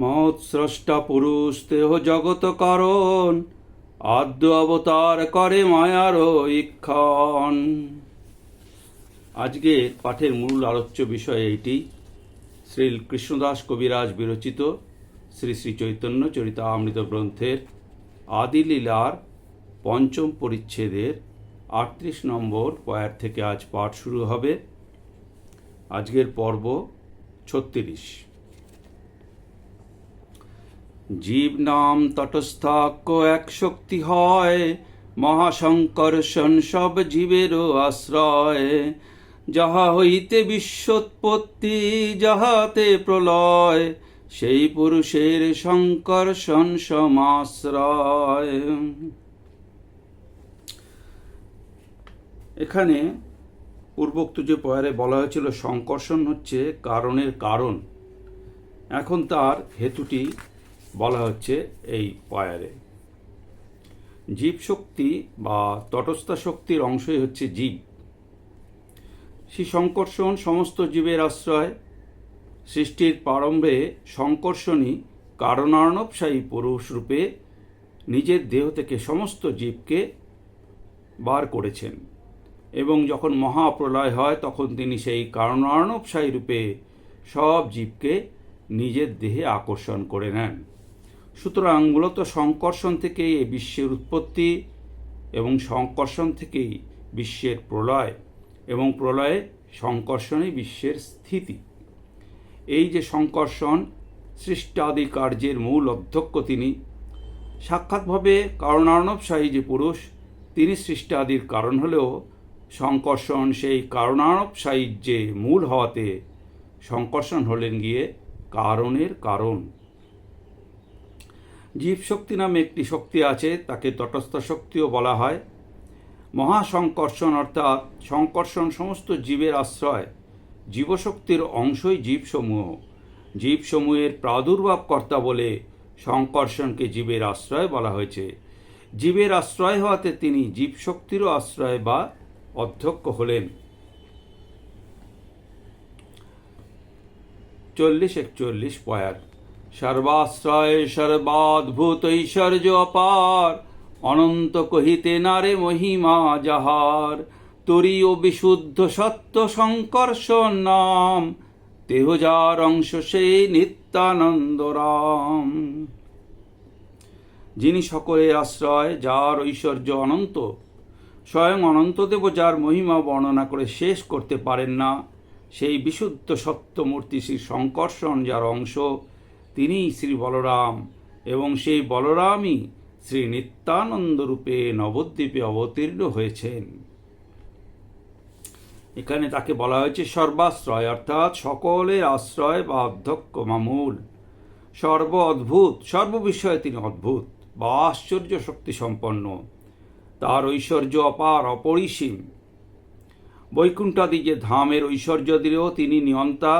মৎ স্রষ্টা পুরুষ দেহ জগত কারণ। আদ্য অবতার করে মায়ার ইক্ষণ আজকে পাঠের মূল আলোচ্য বিষয় এইটি। শ্রী কৃষ্ণদাস কবিরাজ বিরচিত শ্রী শ্রী চৈতন্য চরিতামৃত গ্রন্থের আদিলীলার পঞ্চম পরিচ্ছেদের আটত্রিশ নম্বর পয়ার থেকে আজ পাঠ শুরু হবে। আজকের পর্ব ছত্রিশ। জীব নাম তটস্থাক্য এক শক্তি হয় মহাশঙ্কর্ষণ সব জীবেরও আশ্রয়। যাহা হইতে বিশ্বৎপত্তি, যাহাতে প্রলয়, সেই পুরুষের শঙ্কর্ষণ সমাশ্রয়। এখানে পূর্বোক্ত যে পয়ারে বলা হয়েছিল, সংকর্ষণ হচ্ছে কারণের কারণ। এখন তার হেতুটি বলা হচ্ছে এই পয়ারে জীব শক্তি বা তটস্থ শক্তির অংশই হচ্ছে জীব। সেই সংকর্ষণ সমস্ত জীবের আশ্রয়। সৃষ্টির প্রারম্ভে সংকর্ষণই কারণার্ণবশায়ী পুরুষ রূপে নিজের দেহ থেকে সমস্ত জীবকে বার করেছেন এবং যখন মহাপ্রলয় হয় তখন তিনি সেই কারণার্ণবশায়ী রূপে সব জীবকে নিজের দেহে আকর্ষণ করে নেন। সুতরাং মূলত সংকর্ষণ থেকেই এই বিশ্বের উৎপত্তি এবং সংকর্ষণ থেকেই বিশ্বের প্রলয় এবং প্রলয়ে সংকর্ষণই বিশ্বের স্থিতি। এই যে সংকর্ষণ সৃষ্টাদি কার্যের মূল অধ্যক্ষ তিনি, সাক্ষাৎভাবে কারণার্ণবশাহী যে পুরুষ, তিনি সৃষ্টাদির কারণ হলেও সংকর্ষণ সেই কারণার্ণবশাহীর যে মূল হওয়াতে সংকর্ষণ হলেন গিয়ে কারণের কারণ। জীব শক্তি নামে একটি শক্তি আছে, তাকে তটস্থ শক্তিও বলা হয়। মহাসংকর্ষণ অর্থাৎ সংকর্ষণ সমস্ত জীবের আশ্রয়। জীবশক্তির অংশই জীবসমূহ। জীবসমূহের প্রাদুর্ভাব কর্তা বলে সংকর্ষণকে জীবের আশ্রয় বলা হয়েছে। জীবের আশ্রয় হওয়াতে তিনি জীবশক্তিরও আশ্রয় বা অধ্যক্ষ হলেন। চল্লিশ একচল্লিশ পয়ার সর্বাশ্রয় সর্বাদ্ভুত ঐশ্বর্য অপার। অনন্ত কহিতে, নারে মহিমা যাহার? তরি ও বিশুদ্ধ সত্য সংকর্ষণ নাম। দেহ যার অংশ সেই নিত্যানন্দ রাম। যিনি সকলের আশ্রয়, যার ঐশ্বর্য অনন্ত, স্বয়ং অনন্তদেব যার মহিমা বর্ণনা করে শেষ করতে পারেন না, সেই বিশুদ্ধ সত্যমূর্তি শ্রী সংকর্ষণ যার অংশ তিনিই শ্রী বলরাম, এবং সেই বলরামই শ্রী নিত্যানন্দ রূপে নবদ্বীপে অবতীর্ণ হয়েছেন। এখানে তাকে বলা হয়েছে সর্বাশ্রয়, অর্থাৎ সকলের আশ্রয় বা অধ্যক্ষ মামুল। সর্ব অদ্ভুত সর্ববিষয়ে তিনি অদ্ভুত, বা আশ্চর্য শক্তি সম্পন্ন। তার ঐশ্বর্য অপার, অপরিসীম। বৈকুণ্ঠাদি যে ধামের ঐশ্বর্য দিলেও তিনি নিয়ন্তা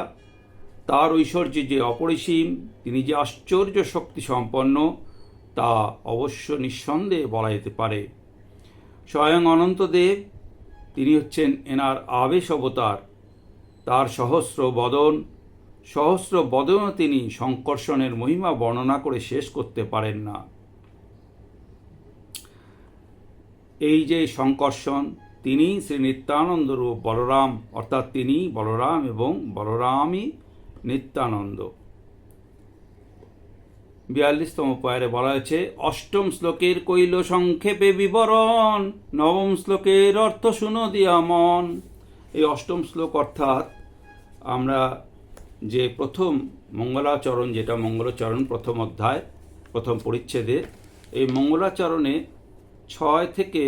তার ঐশ্বর্য যে অপরিসীম, তিনি যে আশ্চর্য শক্তি সম্পন্ন, তা অবশ্য নিঃসন্দেহে বলা যেতে পারে। স্বয়ং অনন্তদেব তিনি হচ্ছেন এনার আবেশ অবতার। তার সহস্র বদন, সহস্র বদনও তিনি সংকর্ষণের মহিমা বর্ণনা করে শেষ করতে পারেন না। এই যে সংকর্ষণ, তিনি শ্রী নিত্যানন্দ রূপ বলরাম, অর্থাৎ তিনি বলরাম এবং বলরামই নিত্যানন্দ। বিয়াল্লিশতম পয়ারে বলা হয়েছে, অষ্টম শ্লোকের কৈল সংক্ষেপে বিবরণ, নবম শ্লোকের অর্থ শুনো দিয়া মন। এই অষ্টম শ্লোক অর্থাৎ আমরা যে প্রথম মঙ্গলাচরণ, যেটা মঙ্গলাচরণ প্রথম অধ্যায়, প্রথম পরিচ্ছেদে, এই মঙ্গলাচরণে ছয় থেকে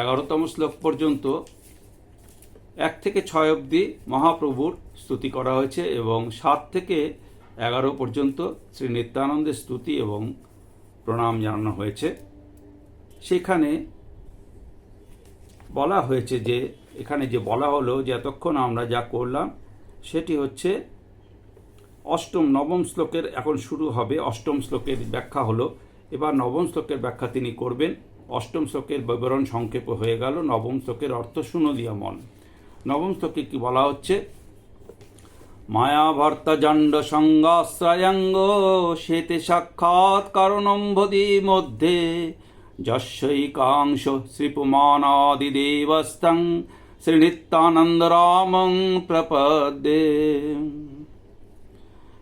এগারোতম শ্লোক পর্যন্ত এক থেকে ছয় অবধি মহাপ্রভুর স্তুতি করা হয়েছে এবং সাত থেকে এগারো পর্যন্ত শ্রী নিত্যানন্দের স্তুতি এবং প্রণাম জানানো হয়েছে। সেখানে বলা হয়েছে যে, এখানে যে বলা হলো যে, এতক্ষণ আমরা যা করলাম, সেটি হচ্ছে অষ্টম নবম শ্লোকের এখন শুরু হবে। অষ্টম শ্লোকের ব্যাখ্যা হলো, এবার নবম শ্লোকের ব্যাখ্যা তিনি করবেন। অষ্টম শ্লোকের বিবরণ সংক্ষেপ হয়ে গেল। নবম শ্লোকের অর্থ শুনো দিয়া মন। নবম শ্লোকে কি বলা হচ্ছে? মায়াভর্তা জণ্ড সঙ্গাশ্রয়াঙ্গ সেতে সাক্ষাৎ কারণম্ভদি মধ্যে যশৈকাংশ শ্রীপুমানাদিদেবস্তং শ্রীনিত্যানন্দরামং প্রপদ্যে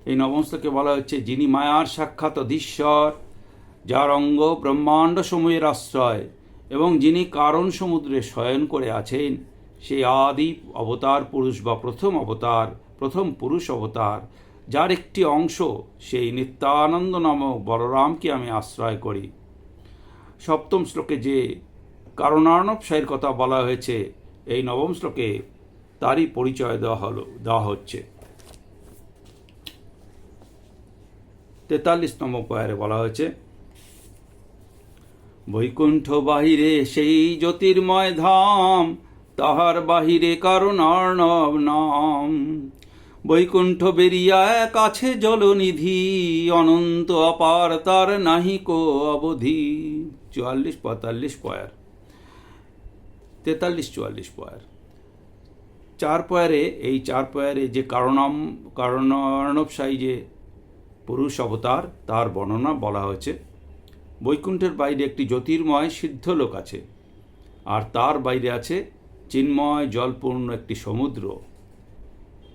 এই নবম শ্লোকে বলা হচ্ছে, যিনি মায়ার সাক্ষাৎ অধীশ্বর, যার অঙ্গ ব্রহ্মাণ্ড সমূহের আশ্রয়, এবং যিনি কারণ সমুদ্রে শয়ন করে আছেন সেই আদি অবতার পুরুষ বা প্রথম অবতার, প্রথম পুরুষ অবতার, যার একটি অংশ সেই নিত্যানন্দ নামক বলরামকে আমি আশ্রয় করি। সপ্তম শ্লোকে যে কারণার্ণব সাইয়ের কথা বলা হয়েছে, এই নবম শ্লোকে তারই পরিচয় দেওয়া হলো, দেওয়া হচ্ছে। তেতাল্লিশ নম্বর পয়ারে বলা হয়েছে, বৈকুণ্ঠ বাহিরে সেই জ্যোতির্ময় ধাম তাহার বাহিরে কারণ অর্ণব নাম। বৈকুণ্ঠ বেরিয়া এক আছে জলনিধি, অনন্ত অপার তার নাহিক অবধি। চুয়াল্লিশ পঁয়তাল্লিশ পয়ার। তেতাল্লিশ চুয়াল্লিশ পয়ার। চার পয়ারে, এই চার পয়ারে যে কারণম, কারণার্ণবসায়ী যে পুরুষ অবতার, তার বর্ণনা বলা হয়েছে। বৈকুণ্ঠের বাইরে একটি জ্যোতির্ময় সিদ্ধ লোক আছে। আর তার বাইরে আছে চিন্ময় জলপূর্ণ একটি সমুদ্র।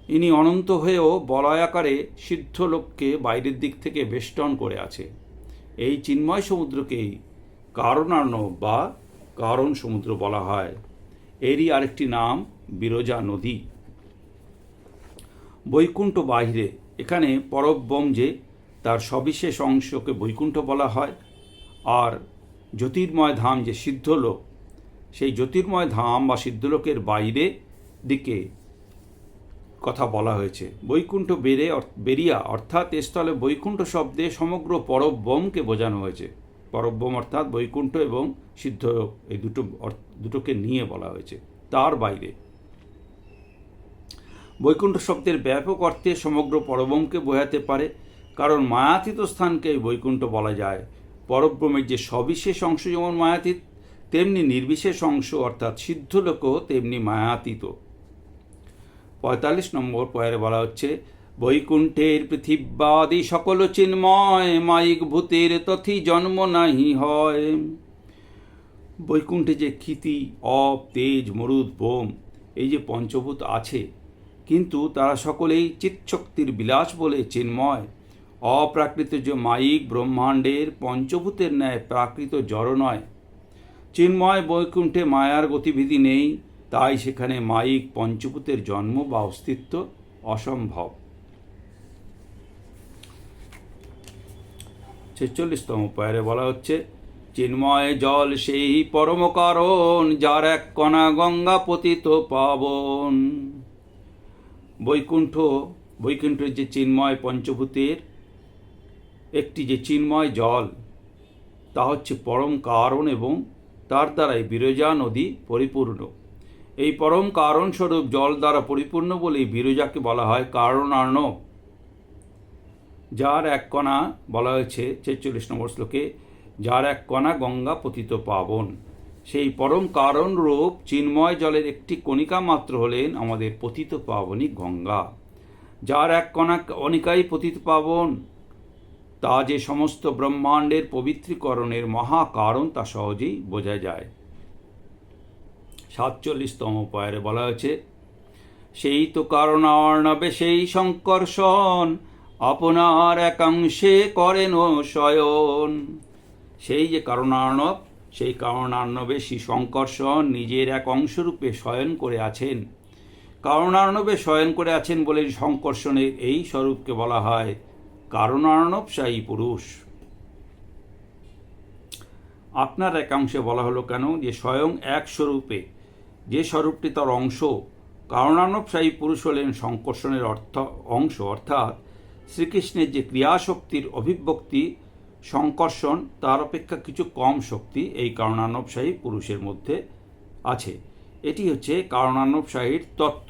ইনি অনন্ত হয়েও বলয়াকারে সিদ্ধ লোককে বাইরের দিক থেকে বেষ্টন করে আছে। এই চিন্ময় সমুদ্রকেই কারণার্ণব বা কারণ সমুদ্র বলা হয়। এরই আরেকটি নাম বিরজা নদী। বৈকুণ্ঠ বাহিরে, এখানে পরব্রহ্ম যে তার সবিশেষ অংশকে বৈকুণ্ঠ বলা হয়। আর জ্যোতির্ময় ধাম যে সিদ্ধলোক সেই জ্যোতির্ময় ধাম বা সিদ্ধলোকের বাইরে দিকে কথা বলা হয়েছে। বৈকুণ্ঠ বেড়ে বেরিয়া অর্থাৎ স্থলে বৈকুণ্ঠ শব্দে সমগ্র পরব্রহ্মকে বোঝানো হয়েছে। পরব্রহ্ম অর্থাৎ বৈকুণ্ঠ এবং সিদ্ধ এই দুটো দুটোকে নিয়ে বলা হয়েছে, তার বাইরে। বৈকুণ্ঠ শব্দের ব্যাপক অর্থে সমগ্র পরব্রহ্মকে বোঝাতে পারে, কারণ মায়াতীত স্থানকে বৈকুণ্ঠ বলা যায়। পরব্রহ্মের যে সবিশেষ অংশ যেমন মায়াতীত তেমনি নির্বিশেষ অংশ অর্থাৎ সিদ্ধলোকও তেমনি মায়াতীত। পঁয়তাল্লিশ নম্বর পয়ারে বলা হচ্ছে, বৈকুণ্ঠের পৃথিবাদি সকল চিন্ময়, মাইক ভূতের তথি জন্ম নাহি হয়। বৈকুণ্ঠে যে ক্ষিতি, অপ, তেজ, মরুদ, বোম, এই যে পঞ্চভূত আছে, কিন্তু তারা সকলেই চিৎশক্তির বিলাস বলে চিন্ময়। অপ্রাকৃত যে মাইক ব্রহ্মাণ্ডের পঞ্চভূতের ন্যায় প্রাকৃত জড় নয় চিন্ময় বৈকুণ্ঠে মায়ার গতিবিধি নেই, তাই সেখানে মাইক পঞ্চভূতের জন্ম বা অস্তিত্ব অসম্ভব। ছেচল্লিশতম পয়ারে বলা হচ্ছে, চিন্ময় জল সেই পরম কারণ যার এক কণা গঙ্গা পতিত পাবন। বৈকুণ্ঠ, বৈকুণ্ঠের যে চিন্ময় পঞ্চভূতের, একটি যে চিন্ময় জল, তা হচ্ছে পরম কারণ এবং তার দ্বারাই বিরজা নদী পরিপূর্ণ। এই পরম কারণস্বরূপ জল দ্বারা পরিপূর্ণ বলেই বিরজাকে বলা হয় কারণার্ণব যার এক কণা, বলা হয়েছে ছেচল্লিশ নম্বর শ্লোকে, যার এক কণা গঙ্গা পতিত পাবন। সেই পরম কারণ রূপ চিন্ময় জলের একটি কণিকা মাত্র হলেন আমাদের পতিত পাবনী গঙ্গা। যার এক কণা কণিকাই পতিত পাবন তা যে সমস্ত ব্রহ্মাণ্ডের পবিত্রীকরণের মহা কারণ তা সহজেই বোঝা যায়। সাতচল্লিশতম পয়ারে বলা হয়েছে, সেই তো কারণ অর্ণবে সেই সংকর্ষণ, আপনার একাংশে করেন শয়ন। সেই যে কারণার্ণব সেই কারণার্ণবে শ্রী শঙ্কর্ষণ নিজের এক অংশরূপে শয়ন করে আছেন। কারণার্ণবে শয়ন করে আছেন বলে শঙ্কর্ষণের এই স্বরূপকে বলা হয় কারণার্ণবশাহী পুরুষ। আপনার একাংশে বলা হলো কেন যে স্বয়ং এক স্বরূপে যে স্বরূপটি তার অংশ কারণার্ণবশাহী পুরুষ হলেন সংকর্ষণের অর্থ, অংশ, অর্থাৎ শ্রীকৃষ্ণের যে ক্রিয়াশক্তির অভিব্যক্তি, সংকর্ষণ, তার অপেক্ষা কিছু কম শক্তি এই কারণার্ণবশাহী পুরুষের মধ্যে আছে। এটি হচ্ছে কারণার্ণবশাহীর তত্ত্ব।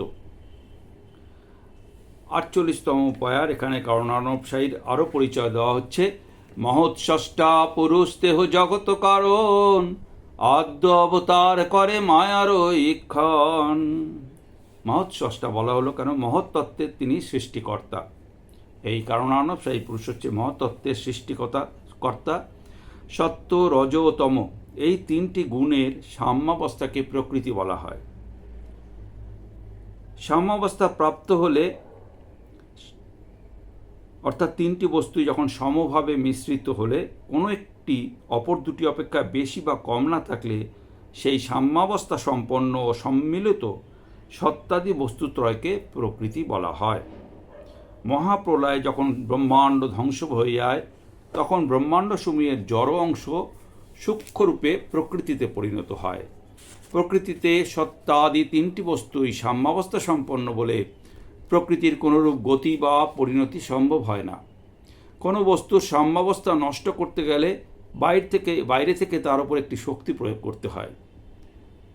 আটচল্লিশতম পয়ার এখানে কারণার্ণবশাহীর আরও পরিচয় দেওয়া হচ্ছে। মহোৎসষ্টা পুরুষ দেহ জগত কারণ, আদ্য অবতার করে মায়ার ইক্ষণ মহৎ স্রষ্টা বলা হলো কেন? মহৎ তত্ত্বের তিনি সৃষ্টিকর্তা। এই কারণানব সেই পুরুষ হচ্ছে মহৎ তত্ত্বের সৃষ্টিকতা কর্তা। সত্য রজতম এই তিনটি গুণের সাম্যাবস্থাকে প্রকৃতি বলা হয়। সাম্যাবস্থা প্রাপ্ত হলে অর্থাৎ তিনটি বস্তু যখন সমভাবে মিশ্রিত হলে, কোনো একটি অপর দুটি অপেক্ষা বেশি বা কম না থাকলে সেই সাম্যাবস্থা সম্পন্ন ও সম্মিলিত সত্তাদি বস্তুত্রয়কে প্রকৃতি বলা হয়। মহাপ্রলয় যখন ব্রহ্মাণ্ড ধ্বংস হয়ে যায়, তখন ব্রহ্মাণ্ড সমূহের জড় অংশ সূক্ষ্মরূপে প্রকৃতিতে পরিণত হয়। প্রকৃতিতে সত্তাদি তিনটি বস্তুই সাম্যাবস্থা সম্পন্ন বলে প্রকৃতির কোনোরূপ গতি বা পরিণতি সম্ভব হয় না। কোনো বস্তুর সাম্যাবস্থা নষ্ট করতে গেলে বাইরে থেকে বাইরে থেকে তার উপর একটি শক্তি প্রয়োগ করতে হয়,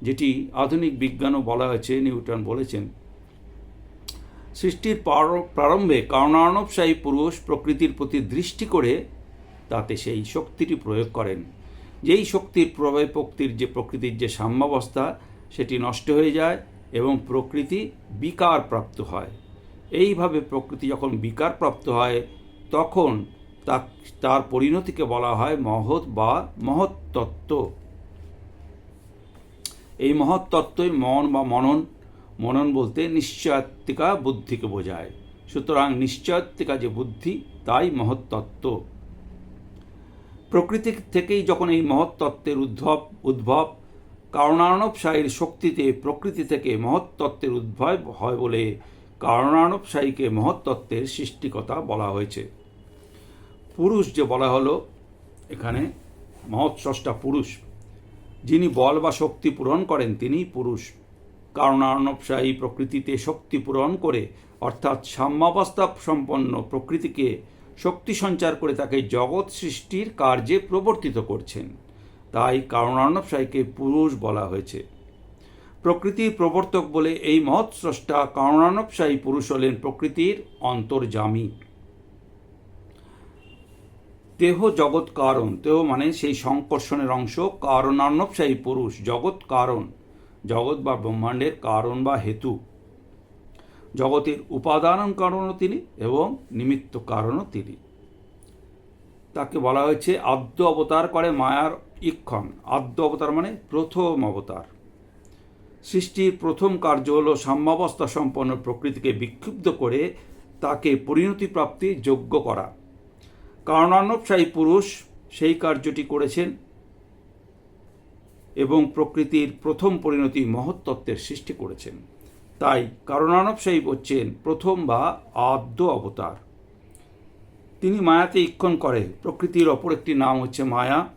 যেটি আধুনিক বিজ্ঞানও বলা হয়েছে, নিউটন বলেছেন। সৃষ্টির প্রারম্ভে কারণার্ণবশাহী পুরুষ প্রকৃতির প্রতি দৃষ্টি করে তাতে সেই শক্তিটি প্রয়োগ করেন। যেই শক্তির প্রভাবে প্রকৃতির যে প্রকৃতির যে সাম্যাবস্থা, সেটি নষ্ট হয়ে যায় এবং প্রকৃতি বিকার প্রাপ্ত হয়। এইভাবে প্রকৃতি যখন বিকার প্রাপ্ত হয়, তখন তা, তার পরিণতিকে বলা হয় মহৎ বা মহৎ তত্ত্ব এই মহৎ তত্ত্বই মন বা মনন মনন বলতে নিশ্চয়াত্মিকা বুদ্ধিকে বোঝায়। সুতরাং নিশ্চয়াত্মিকা যে বুদ্ধি, তাই মহৎ তত্ত্ব প্রকৃতি থেকেই যখন এই মহৎ তত্ত্বের উদ্ভব উদ্ভব কারণার্ণবশাহীর শক্তিতে প্রকৃতি থেকে মহৎ তত্ত্বের উদ্ভব হয় বলে কারণার্ণবশাহীকে মহৎ তত্ত্বের সৃষ্টিকতা বলা হয়েছে। পুরুষ যে বলা হলো, এখানে মহৎ স্রষ্টা পুরুষ। যিনি বল বা শক্তি পূরণ করেন তিনি পুরুষ। কারণার্ণবশাহী প্রকৃতিতে শক্তি পূরণ করে, অর্থাৎ সাম্যাবস্থা সম্পন্ন প্রকৃতিকে শক্তি সঞ্চার করে তাকে জগৎ সৃষ্টির কার্যে প্রবর্তিত করছেন। তাই কারণার্ণবশাহীকে পুরুষ বলা হয়েছে। প্রকৃতির প্রবর্তক বলে এই মহৎ স্রষ্টা কারণার্ণবশাহী পুরুষ হলেন প্রকৃতির অন্তর্জামী। দেহ জগৎ কারণ। দেহ মানে সেই সংকর্ষণের অংশ। কারণার্ণবশাহী পুরুষ, জগৎ কারণ। জগৎ বা ব্রহ্মাণ্ডের কারণ বা হেতু। জগতের উপাদান কারণও তিনি এবং নিমিত্ত কারণও তিনি। তাকে বলা হয়েছে আদ্য অবতার করে মায়ার ইক্ষণ। আদ্য অবতার মানে প্রথম অবতার। সৃষ্টির প্রথম কার্য হল সাম্যাবস্থা সম্পন্ন প্রকৃতিকে বিক্ষুব্ধ করে তাকে পরিণতি প্রাপ্তির যোগ্য করা। কারণান্নবশাহী পুরুষ সেই কার্যটি করেছেন এবং প্রকৃতির প্রথম পরিণতি মহত্তত্ত্বের সৃষ্টি করেছেন। তাই কারণানব কারণানবশাহী হচ্ছেন প্রথম বা আদ্য অবতার। তিনি মায়াতে ইক্ষণ করে প্রকৃতির অপর একটি নাম হচ্ছে মায়া।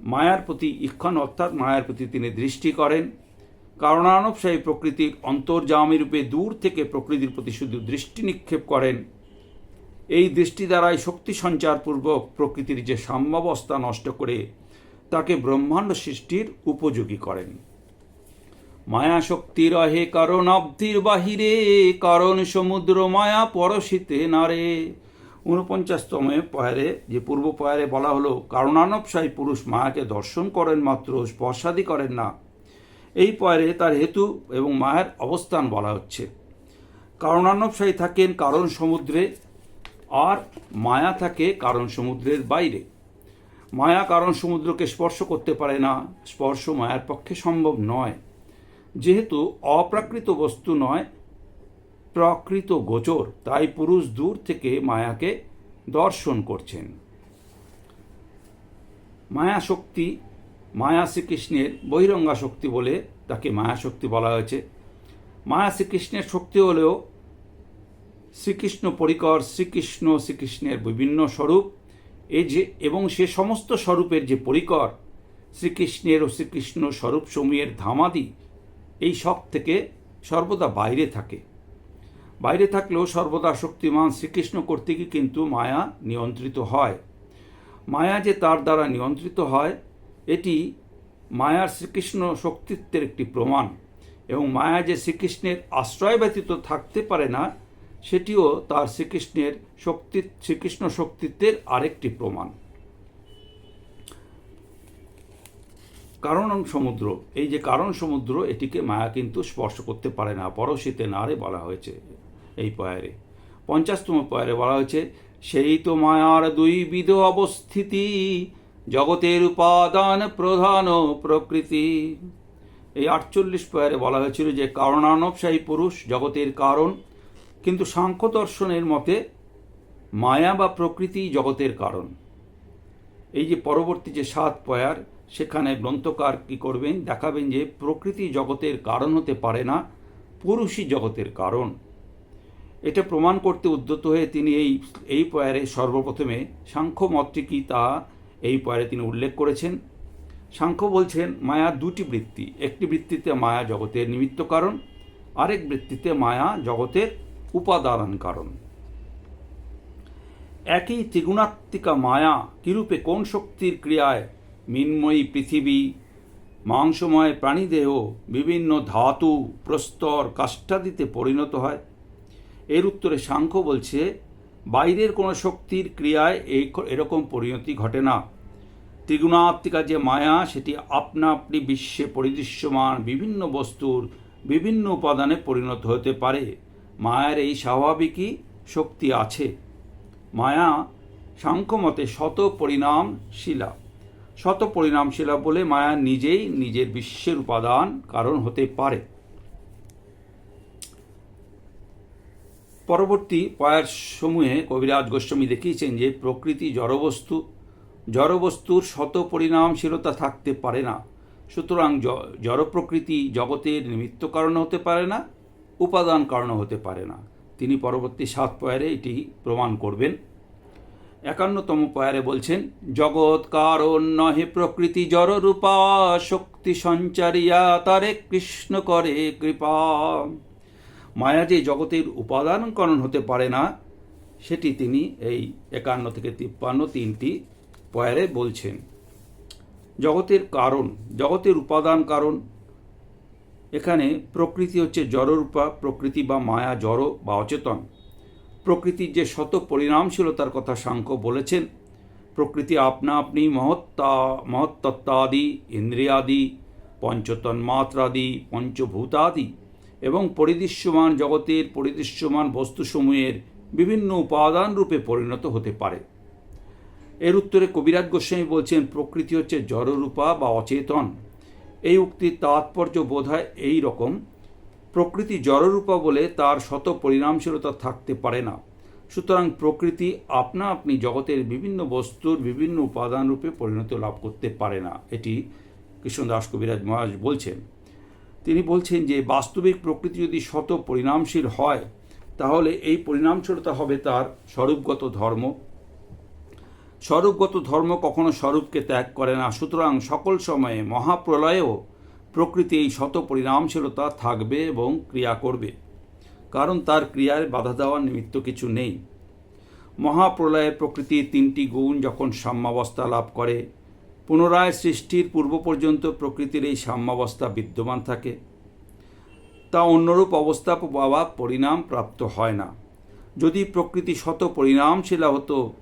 মায়ার প্রতি ইক্ষণ অর্থাৎ মায়ার প্রতি তিনি দৃষ্টি করেন। কারণানবশাহী প্রকৃতির অন্তর্জামী রূপে দূর থেকে প্রকৃতির প্রতি শুধু দৃষ্টি নিক্ষেপ করেন। এই দৃষ্টি দ্বারাই শক্তি সঞ্চারপূর্বক প্রকৃতির যে সাম্যাবস্থা নষ্ট করে তাকে ব্রহ্মাণ্ড সৃষ্টির উপযোগী করেন। মায়া শক্তি রহে কারণ, অব্ধির বাহিরে কারণ, সমুদ্র মায়া পরশিতে নারে। ঊনপঞ্চাশতমে পয়ারে, যে পূর্ব পয়ারে বলা হলো কারণানবশাহী পুরুষ মায়াকে দর্শন করেন মাত্র, স্পর্শাদি করেন না। এই পয়ারে তার হেতু এবং মায়ের অবস্থান বলা হচ্ছে। কারণানবশাহী থাকেন কারণ সমুদ্রে, আর মায়া থাকে কারণ সমুদ্রের বাইরে। মায়া কারণ সমুদ্রকে স্পর্শ করতে পারে না, স্পর্শ মায়ার পক্ষে সম্ভব নয়। যেহেতু অপ্রাকৃত বস্তু নয়, প্রকৃত গোচর, তাই পুরুষ দূর থেকে মায়াকে দর্শন করছেন। মায়া শক্তি মায়া শ্রীকৃষ্ণের বহিরঙ্গা শক্তি বলে তাকে মায়া শক্তি বলা হয়েছে। মায়া শ্রীকৃষ্ণের শক্তি হলেও শ্রীকৃষ্ণ পরিকর, শ্রীকৃষ্ণ শ্রীকৃষ্ণের বিভিন্ন স্বরূপ এই যে এবং সে সমস্ত স্বরূপের যে পরিকর, শ্রীকৃষ্ণের ও শ্রীকৃষ্ণ স্বরূপ সমূহের ধামাদি, এই সব থেকে সর্বদা বাইরে থাকে। বাইরে থাকলেও সর্বদা শক্তিমান শ্রীকৃষ্ণ কর্তৃকই কিন্তু মায়া নিয়ন্ত্রিত হয়। মায়া যে তার দ্বারা নিয়ন্ত্রিত হয় এটি মায়ার শ্রীকৃষ্ণ শক্তিত্বের একটি প্রমাণ এবং মায়া যে শ্রীকৃষ্ণের আশ্রয় ব্যতীত থাকতে পারে না, সেটিও তার শ্রীকৃষ্ণের শক্তি, শ্রীকৃষ্ণ শক্তিত্বের আরেকটি প্রমাণ। কারণ সমুদ্র। এই যে কারণ সমুদ্র, এটিকে মায়া কিন্তু স্পর্শ করতে পারে না। পরশীতে নারে বলা হয়েছে এই পয়ারে। পঞ্চাশতম পয়ারে বলা হয়েছে, সেই তো মায়ার দুই বিধ অবস্থিতি জগতের উপাদান প্রধান প্রকৃতি। এই আটচল্লিশ পয়ারে বলা হয়েছিল যে কারণানবসায়ী পুরুষ, জগতের কারণ, কিন্তু সাংখ্য দর্শনের মতে মায়া বা প্রকৃতি জগতের কারণ। এই যে পরবর্তী যে সাত পয়ার, সেখানে গ্রন্থকার কি করবেন? দেখাবেন যে প্রকৃতি জগতের কারণ হতে পারে না, পুরুষই জগতের কারণ। এটা প্রমাণ করতে উদ্যত হয়ে তিনি এই এই পয়ারে সর্বপ্রথমে সাংখ্য মতটি কি তা এই পয়ারে তিনি উল্লেখ করেছেন, সাংখ্য বলছেন, মায়া দুটি বৃত্তি, একটি বৃত্তিতে মায়া জগতের নিমিত্ত কারণ, আরেক বৃত্তিতে মায়া জগতের উপাদান কারণ। একই ত্রিগুণাত্মিকা মায়া কিরূপে কোন শক্তির ক্রিয়ায়? মিন্ময়ী পৃথিবী, মাংসময় প্রাণীদেহ, বিভিন্ন ধাতু, প্রস্তর কাষ্ঠাদিতে পরিণত হয়। এর উত্তরে সাংখ্য বলছে বাইরের কোনো শক্তির ক্রিয়ায় এই এরকম পরিণতি ঘটে না। ত্রিগুণাত্মিকা যে মায়া, সেটি আপনা আপনি বিশ্বে পরিদৃশ্যমান বিভিন্ন বস্তুর বিভিন্ন উপাদানে পরিণত হতে পারে। মায়ের এই স্বাভাবিকই শক্তি আছে। মায়া সাংখ্যমতে শত পরিণামশীলা শত পরিণামশীলা বলে মায়া নিজেই নিজের বিশ্বের উপাদান কারণ হতে পারে। পরবর্তী পয়ার সমূহে কবিরাজ গোস্বামী দেখিয়েছেন যে প্রকৃতি জড়বস্তু, জড়বস্তুর শত পরিণামশীলতা থাকতে পারে না। সুতরাং জড় প্রকৃতি জগতের নিমিত্ত কারণ হতে পারে না, উপাদান কারণ হতে পারে না। তিনি পরবর্তী সাত পয়ারে এটি প্রমাণ করবেন। একান্নতম পয়ারে বলছেন, জগৎ কারণ নহে প্রকৃতি জড় রূপা শক্তি সঞ্চারিয়া, তারে কৃষ্ণ করে কৃপা। মায়া যে জগতের উপাদানকরণ হতে পারে না, সেটি তিনি এই একান্ন থেকে তিপ্পান্ন তিনটি পয়ারে বলছেন। জগতের কারণ, জগতের উপাদান কারণ, এখানে প্রকৃতি হচ্ছে জড়রূপা, প্রকৃতি বা মায়া, জড় বা অচেতন। প্রকৃতির যে শত পরিণামশীলতার কথা সাংখ্য বলেছেন, প্রকৃতি আপনা আপনি মহত্তা, মহত্তত্ত্বাদি, ইন্দ্রিয়াদি, পঞ্চতন্মাত্রাদি, পঞ্চভূতাদি এবং পরিদৃশ্যমান জগতের পরিদৃশ্যমান বস্তুসমূহের বিভিন্ন উপাদান রূপে পরিণত হতে পারে। এর উত্তরে কবিরাজ গোস্বামী বলছেন, প্রকৃতি হচ্ছে জড়রূপা বা অচেতন। এই উক্তির তাৎপর্য বোধ হয় এই রকম, প্রকৃতি জড়রূপা বলে তার শত পরিণামশীলতা থাকতে পারে না। সুতরাং প্রকৃতি আপনা আপনি জগতের বিভিন্ন বস্তুর বিভিন্ন উপাদান রূপে পরিণত লাভ করতে পারে না। এটি কৃষ্ণদাস কবিরাজ মহারাজ বলছেন। তিনি বলছেন যে বাস্তবিক প্রকৃতি যদি শত পরিণামশীল হয়, তাহলে এই পরিণামশীলতা হবে তার স্বরূপগত ধর্ম। স্বরূপগত ধর্ম কখনো স্বরূপকে ত্যাগ করে না। সুতরাং সকল সময়ে মহাপ্রলয়েও প্রকৃতি এই শত পরিণামশীলতা থাকবে এবং ক্রিয়া করবে। কারণ তার ক্রিয়ায় বাধা দেওয়ার নিমিত্ত কিছু নেই। মহাপ্রলয়ে প্রকৃতির তিনটি গুণ যখন সাম্যাবস্থা লাভ করে পুনরায় সৃষ্টির পূর্ব পর্যন্ত প্রকৃতির এই সাম্যাবস্থা বিদ্যমান থাকে, তা অন্যরূপ অবস্থা পাওয়া পরিণাম প্রাপ্ত হয় না। যদি প্রকৃতি শত পরিণামশীলা হতো,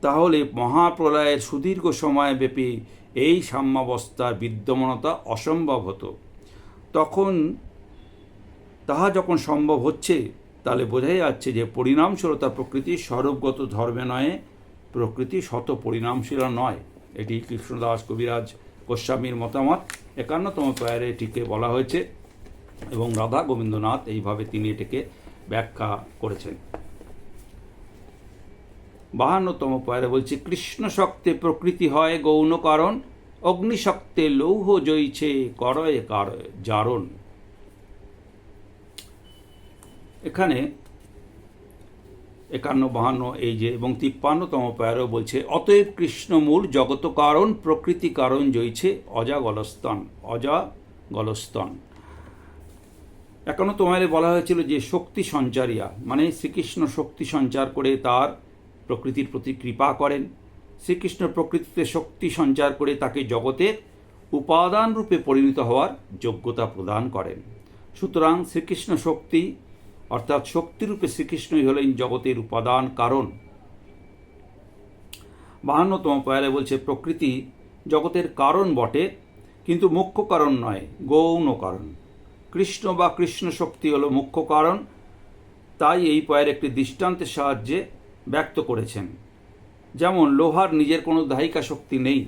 তাহলে মহাপ্রলয়ের সুদীর্ঘ সময়ব্যাপী এই সাম্যাবস্থার বিদ্যমানতা অসম্ভব হতো। তখন তাহা যখন সম্ভব হচ্ছে, তাহলে বোঝাই যাচ্ছে যে পরিণামশীলতা প্রকৃতির স্বরূপগত ধর্মে নয়, প্রকৃতি শত পরিণামশীল নয়। এটি কৃষ্ণদাস কবিরাজ গোস্বামীর মতামত। একান্নতম প্রায়ের এটিকে বলা হয়েছে এবং রাধা গোবিন্দনাথ এইভাবে তিনি এটিকে ব্যাখ্যা করেছেন। বাহান্নতম পয়ারে বলছে, কৃষ্ণ শক্তে প্রকৃতি হয় গৌণ কারণ অগ্নিশক্তে লৌহ জয়ছে করয়ে কার জারণ। এখানে একান্ন, বাহান্ন, এই যে, এবং তিপ্পান্নতম প্যারও বলছে, অতএব কৃষ্ণমূল জগত কারণ, প্রকৃতি কারণ জয়ছে, অজা গলস্তন অজা গলস্তন একান্ন তোমারে বলা হয়েছিল যে, শক্তি সঞ্চারিয়া মানে শ্রীকৃষ্ণ শক্তি সঞ্চার করে তার প্রকৃতির প্রতি কৃপা করেন। শ্রীকৃষ্ণ প্রকৃতিতে শক্তি সঞ্চার করে তাকে জগতের উপাদান রূপে পরিণত হওয়ার যোগ্যতা প্রদান করেন। সুতরাং শ্রীকৃষ্ণ শক্তি অর্থাৎ শক্তিরূপে শ্রীকৃষ্ণই হলেন জগতের উপাদান কারণ। বাহান্নতম পয়ালে বলছে, প্রকৃতি জগতের কারণ বটে, কিন্তু মুখ্য কারণ নয়, গৌণ কারণ। কৃষ্ণ বা কৃষ্ণ শক্তি হলো মুখ্য কারণ, তাই এই পয়ের একটি দৃষ্টান্তের সাহায্যে ব্যক্ত করেছেন। যেমন, লোহার নিজের কোনো দাহিকা শক্তি নেই,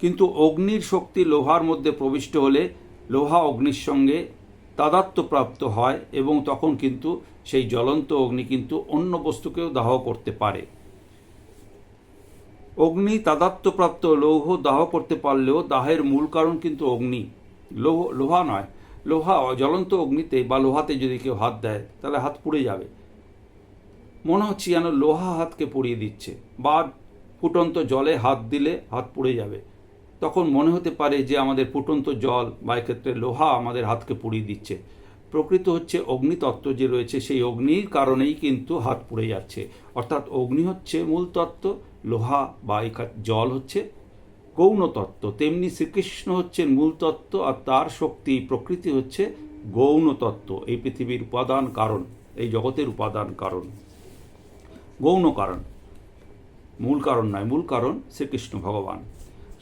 কিন্তু অগ্নির শক্তি লোহার মধ্যে প্রবিষ্ট হলে লোহা অগ্নির সঙ্গে তাদাত্ম্যপ্রাপ্ত হয় এবং তখন কিন্তু সেই জ্বলন্ত অগ্নি কিন্তু অন্য বস্তুকেও দাহ করতে পারে। অগ্নি তাদাত্ম্যপ্রাপ্ত লৌহ দাহ করতে পারলেও দাহের মূল কারণ কিন্তু অগ্নি। লৌহ, লোহা নয়। লোহা জ্বলন্ত অগ্নিতে বা লোহাতে যদি কেউ হাত দেয়, তাহলে হাত পুড়ে যাবে। মনে হচ্ছে যেন লোহা হাতকে পুড়িয়ে দিচ্ছে বা ফুটন্ত জলে হাত দিলে হাত পুড়ে যাবে। তখন মনে হতে পারে যে আমাদের ফুটন্ত জল বা এক্ষেত্রে লোহা আমাদের হাতকে পুড়িয়ে দিচ্ছে। প্রকৃত হচ্ছে অগ্নিতত্ত্ব যে রয়েছে, সেই অগ্নির কারণেই কিন্তু হাত পুড়ে যাচ্ছে। অর্থাৎ অগ্নি হচ্ছে মূল তত্ত্ব, লোহা বা জল হচ্ছে গৌণ তত্ত্ব তেমনি শ্রীকৃষ্ণ হচ্ছেন মূল তত্ত্ব আর তার শক্তি, প্রকৃতি হচ্ছে গৌণ তত্ত্ব এই পৃথিবীর উপাদান কারণ, এই জগতের উপাদান কারণ। গৌণ কারণ, মূল কারণ নয়, মূল কারণ শ্রীকৃষ্ণ ভগবান।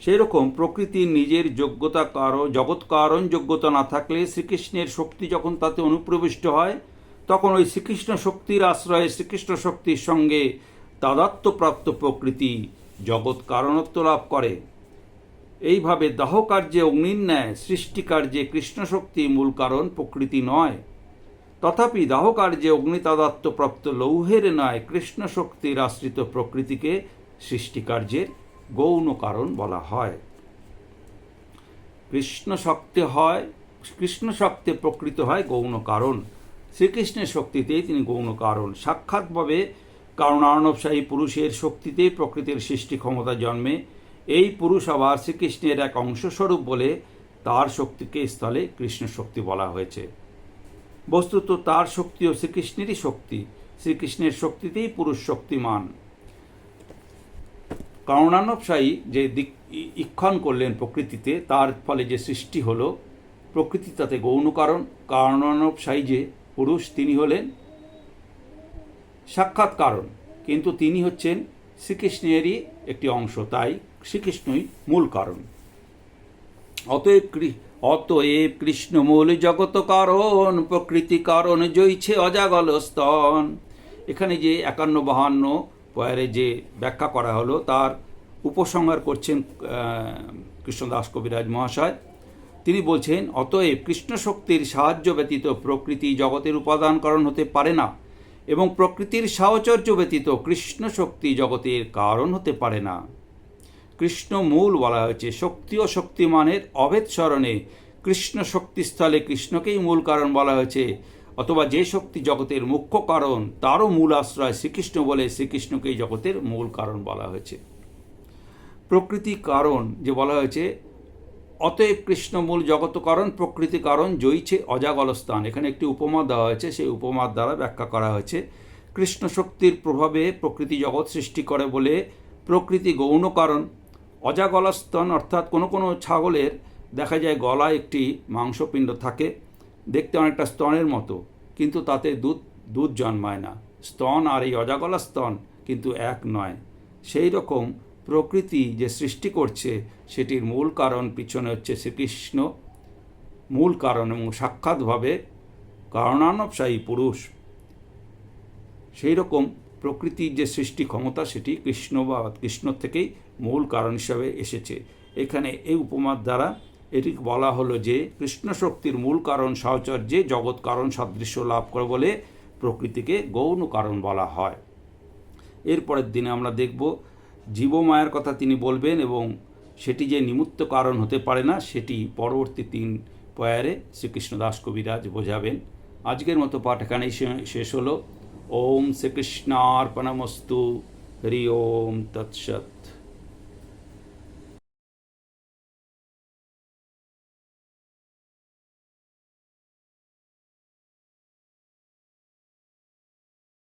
সেই রকম প্রকৃতির নিজের যোগ্যতা কারণ জগৎ কারণ যোগ্যতা না থাকলে শ্রীকৃষ্ণের শক্তি যখন তাতে অনুপ্রবিষ্ট হয়, তখন ওই শ্রীকৃষ্ণ শক্তির আশ্রয়ে শ্রীকৃষ্ণ শক্তির সঙ্গে তাদাত্ম্যপ্রাপ্ত প্রকৃতি জগৎ কারণত্ব লাভ করে। এইভাবে দাহ কার্যে অগ্নির ন্যায় সৃষ্টি কার্যে কৃষ্ণ শক্তি মূল কারণ প্রকৃতি নয়। তথাপি দাহ কার্যে অগ্নিতাদাত্ম্যপ্রাপ্ত লৌহের নয় কৃষ্ণ শক্তির আশ্রিত প্রকৃতিকে সৃষ্টিকার্যের গৌণ কারণ বলা হয়। কৃষ্ণ শক্তি হয় কৃষ্ণ শক্তি প্রকৃত হয় গৌণ কারণ। শ্রীকৃষ্ণের শক্তিতেই তিনি গৌণ কারণ। সাক্ষাৎভাবে কারণার্ণবশাহী পুরুষের শক্তিতেই প্রকৃতির সৃষ্টি ক্ষমতা জন্মে। এই পুরুষ আবার শ্রীকৃষ্ণের এক অংশস্বরূপ বলে তার শক্তিকে স্থলে কৃষ্ণ শক্তি বলা হয়েছে। বস্তুত তার শক্তি ও শ্রীকৃষ্ণেরই শক্তি। শ্রীকৃষ্ণের শক্তিতেই পুরুষ শক্তিমান। কারণানবশাহী যে দিক ইক্ষণ করলেন প্রকৃতিতে, তার ফলে যে সৃষ্টি হলো, প্রকৃতি তাতে গৌণ কারণ কারণানবশাহী যে পুরুষ তিনি হলেন সাক্ষাৎ কারণ, কিন্তু তিনি হচ্ছেন শ্রীকৃষ্ণেরই একটি অংশ, তাই শ্রীকৃষ্ণই মূল কারণ। অতএব অতএব কৃষ্ণ মূল জগত কারণ, প্রকৃতি কারণ জইছে অজাগল স্তন এখানে যে একান্ন বাহান্ন পয়ারে যে ব্যাখ্যা করা হলো, তার উপসংহার করছেন কৃষ্ণদাস কবিরাজ মহাশয়। তিনি বলছেন, অতএব কৃষ্ণ শক্তির সাহায্য ব্যতীত প্রকৃতি জগতের উপাদান কারণ হতে পারে না এবং প্রকৃতির সাহচর্য ব্যতীত কৃষ্ণ শক্তি জগতের কারণ হতে পারে না। কৃষ্ণ মূল বলা হয়েছে শক্তি ও শক্তিমানের অভেদ স্মরণে কৃষ্ণ শক্তিস্থলে কৃষ্ণকেই মূল কারণ বলা হয়েছে। অথবা যে শক্তি জগতের মুখ্য কারণ, তারও মূল আশ্রয় শ্রীকৃষ্ণ বলে শ্রীকৃষ্ণকেই জগতের মূল কারণ বলা হয়েছে। প্রকৃতি কারণ যে বলা হয়েছে, অতএব কৃষ্ণ মূল জগত কারণ, প্রকৃতি কারণ, জয়ীছে অজাগল স্থান। এখানে একটি উপমা দেওয়া হয়েছে, সেই উপমার দ্বারা ব্যাখ্যা করা হয়েছে। কৃষ্ণ শক্তির প্রভাবে প্রকৃতি জগৎ সৃষ্টি করে বলে প্রকৃতি গৌণ কারণ। অজাগল স্তন অর্থাৎ কোনো কোনো ছাগলের, দেখা যায় গলায় একটি মাংসপিণ্ড থাকে। দেখতে অনেকটা স্তনের মতো, কিন্তু তাতে দুধ দুধ জন্মায় না। স্তন আর এই অজাগলা স্তন কিন্তু এক নয়। সেই রকম প্রকৃতি যে সৃষ্টি করছে, সেটির মূল কারণ পিছনে হচ্ছে শ্রীকৃষ্ণ। মূল কারণ এবং সাক্ষাৎভাবে কারণানবশাহী পুরুষ। সেই রকম প্রকৃতির যে সৃষ্টি ক্ষমতা, সেটি কৃষ্ণ বা কৃষ্ণ থেকেই মূল কারণ হিসাবে এসেছে। এখানে এই উপমার দ্বারা এটি বলা হলো যে কৃষ্ণ শক্তির মূল কারণ সাহচর্যে জগৎ কারণ সাদৃশ্য লাভ করে বলে প্রকৃতিকে গৌণ কারণ বলা হয়। এরপরের দিনে আমরা দেখব জীবমায়ার কথা তিনি বলবেন এবং সেটি যে নিমিত্ত কারণ হতে পারে না, সেটি পরবর্তী তিন পয়ারে শ্রীকৃষ্ণ দাস কবিরাজ বোঝাবেন। আজকের মতো পাঠ এখানেই শেষ হলো। ওম শ্রীকৃষ্ণার্পণমস্তু। হরি ওম তৎসৎ।